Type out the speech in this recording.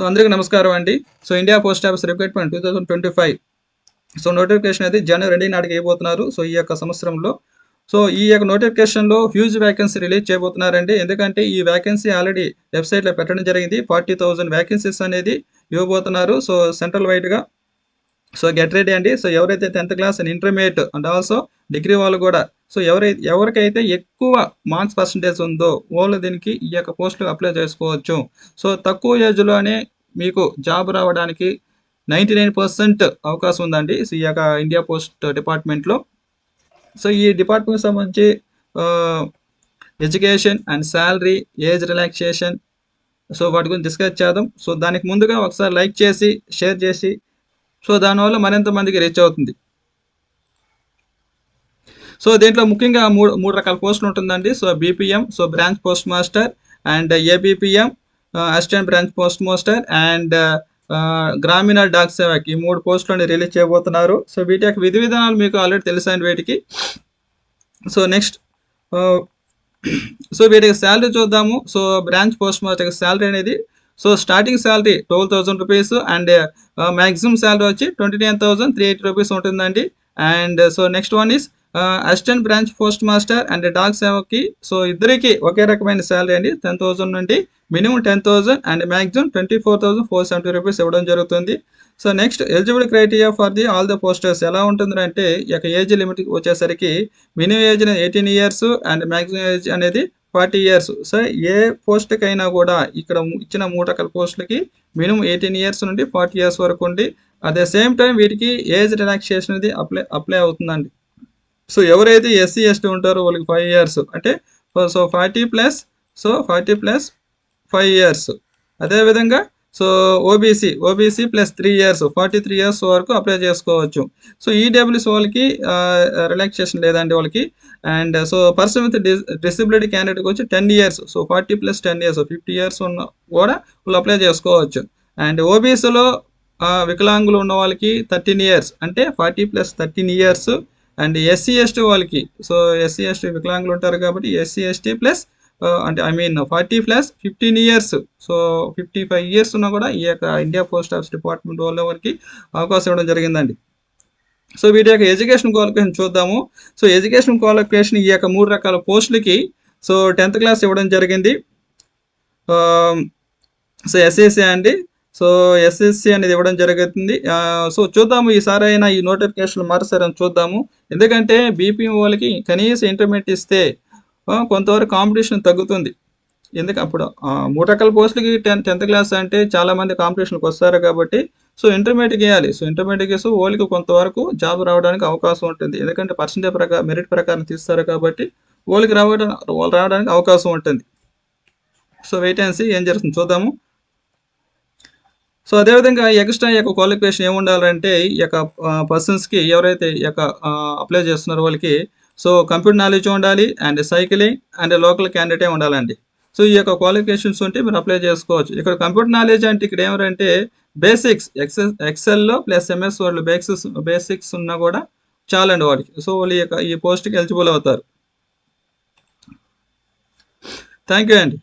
So అందరికీ నమస్కారం అండి. So India post office recruitment two thousand twenty five so notification అయితే జనవరి రెండు నాటికి వేయబోతున్నారు సో ఈ యొక్క సంవత్సరంలో. సో ఈ యొక్క నోటిఫికేషన్లో హ్యూజ్ వ్యాకెన్సీ రిలీజ్ చేయబోతున్నారండి. ఎందుకంటే ఈ వ్యాకెన్సీ ఆల్రెడీ వెబ్సైట్లో పెట్టడం జరిగింది. ఫార్టీ థౌజండ్ వ్యాకెన్సీస్ అనేది ఇవ్వబోతున్నారు. సో సెంట్రల్ వైడ్గా సో గెట్ రెడీ అండి. సో ఎవరైతే tenth class and intermediate and also degree వాళ్ళు కూడా సో ఎవరైతే ఎవరికైతే ఎక్కువ మార్క్స్ పర్సంటేజ్ ఉందో వాళ్ళు దీనికి ఈ యొక్క పోస్టులు అప్లై చేసుకోవచ్చు. సో తక్కువ ఏజ్లోనే మీకు జాబ్ రావడానికి నైంటీ నైన్ పర్సెంట్ అవకాశం ఉందండి. సో ఈ యొక్క ఇండియా పోస్ట్ డిపార్ట్మెంట్లో సో ఈ డిపార్ట్మెంట్కి సంబంధించి education and salary age relaxation so వాటి గురించి డిస్కస్ చేద్దాం. సో దానికి ముందుగా ఒకసారి లైక్ చేసి షేర్ చేసి సో దానివల్ల మరింత మందికి రీచ్ అవుతుంది. సో దీంట్లో ముఖ్యంగా మూడు మూడు రకాల పోస్టులు ఉంటుందండి. So BPM so branch post master and ABPM assistant branch post master and Gramin Dak సేవకి ఈ మూడు పోస్టులను రిలీజ్ చేయబోతున్నారు. సో వీటి యొక్క విధి విధానాలు మీకు ఆల్రెడీ తెలుసండి వీటికి. సో నెక్స్ట్ సో వీటికి శాలరీ చూద్దాము. So branch post master salary అనేది so starting salary twelve thousand rupees and maximum salary వచ్చి twenty nine thousand three eighty rupees ఉంటుందండి. And so next one is assistant branch post master and Dak సేవకి so ఇద్దరికి ఒకే రకమైన salary అండి. Ten thousand నుండి minimum ten thousand and maximum twenty four thousand four seventy rupees ఇవ్వడం జరుగుతుంది. So next eligible criteria for the all the posters ఎలా ఉంటుందంటే ఈ యొక్క ఏజ్ లిమిట్ వచ్చేసరికి మినిమం ఏజ్ అనేది eighteen years and maximum age అనేది ఫార్టీ ఇయర్స్. సో ఏ పోస్ట్కి అయినా కూడా ఇక్కడ ఇచ్చిన మూడు రకాల పోస్టులకి మినిమం ఎయిటీన్ ఇయర్స్ నుండి ఫార్టీ ఇయర్స్ వరకు ఉండి అట్ ద సేమ్ టైం వీటికి ఏజ్ రిలాక్సేషన్ అనేది అప్లై అప్లై అవుతుందండి. సో ఎవరైతే ఎస్సీ ఎస్టీ ఉంటారో వాళ్ళకి ఫైవ్ ఇయర్స్. అంటే so forty plus so forty plus five years. అదేవిధంగా so OBC OBC plus three years forty three years వరకు అప్లై చేసుకోవచ్చు. సో ఈడబ్ల్యూస్ వాళ్ళకి రిలాక్సేషన్ లేదండి వాళ్ళకి. And so person with disability క్యాండిడేట్కి వచ్చి ten years so forty plus ten years fifty years ఉన్న కూడా వాళ్ళు అప్లై చేసుకోవచ్చు. అండ్ ఓబీసీలో వికలాంగులు ఉన్న వాళ్ళకి థర్టీన్ ఇయర్స్ అంటే forty plus thirteen years and SC ST వాళ్ళకి సో ఎస్సీ ఎస్టీ వికలాంగులు ఉంటారు కాబట్టి ఎస్సీ ఎస్టీ ప్లస్ Uh, అంటే I mean forty plus fifteen years so fifty five years ఉన్నా కూడా ఈ యొక్క ఇండియా పోస్ట్ ఆఫీస్ డిపార్ట్మెంట్ వాళ్ళ వారికి అవకాశం ఇవ్వడం జరిగిందండి. సో వీటి యొక్క ఎడ్యుకేషన్ క్వాలిఫికేషన్ చూద్దాము. సో ఎడ్యుకేషన్ క్వాలిఫికేషన్ ఈ యొక్క మూడు రకాల పోస్టులకి సో టెన్త్ క్లాస్ ఇవ్వడం జరిగింది. Um, సో ఎస్ఎస్సి అండి. సో ఎస్ఎస్సి అనేది ఇవ్వడం జరుగుతుంది. Uh, సో చూద్దాము. ఈసారి అయినా ఈ నోటిఫికేషన్ మారుస్తారని చూద్దాము. ఎందుకంటే బీపీఎం వాళ్ళకి కనీసం ఇంటర్మీడియట్ ఇస్తే కొంతవరకు కాంపిటీషన్ తగ్గుతుంది. ఎందుకు అప్పుడు మూటకల పోస్టులకి టెన్త్ టెన్త్ క్లాస్ అంటే చాలామంది కాంపిటీషన్కి వస్తారు కాబట్టి సో ఇంటర్మీడియట్ వేయాలి సో ఇంటర్మీడియట్ వేసి వాళ్ళకి కొంతవరకు జాబ్ రావడానికి అవకాశం ఉంటుంది. ఎందుకంటే పర్సంటేజ్ ప్రకారం మెరిట్ ప్రకారం తీస్తారు కాబట్టి వాళ్ళకి రావడం వాళ్ళు రావడానికి అవకాశం ఉంటుంది. సో వెయిట్ అండ్ సీ ఏం జరుగుతుంది చూద్దాము. సో అదేవిధంగా ఎక్స్ట్రా యొక్క క్వాలిఫికేషన్ ఏముండాలంటే ఈ యొక్క పర్సన్స్కి ఎవరైతే ఈ యొక్క అప్లై చేస్తున్నారో వాళ్ళకి సో కంప్యూటర్ నాలెడ్జ్ ఉండాలి అండ్ సైకిలింగ్ అండ్ లోకల్ క్యాండిడేటే ఉండాలండి. సో ఈ యొక్క క్వాలిఫికేషన్స్ ఉంటే మీరు అప్లై చేసుకోవచ్చు. ఇక్కడ కంప్యూటర్ నాలెడ్జ్ అంటే ఇక్కడ ఏమంటే బేసిక్స్ ఎక్సెల్ ఎక్సెల్లో ప్లస్ ఎంఎస్ వాళ్ళు బేసిక్స్ బేసిక్స్ ఉన్నా కూడా చాలండి వాడికి సో వాళ్ళు యొక్క ఈ పోస్ట్కి ఎలిజిబుల్ అవుతారు. థ్యాంక్ యూ అండి.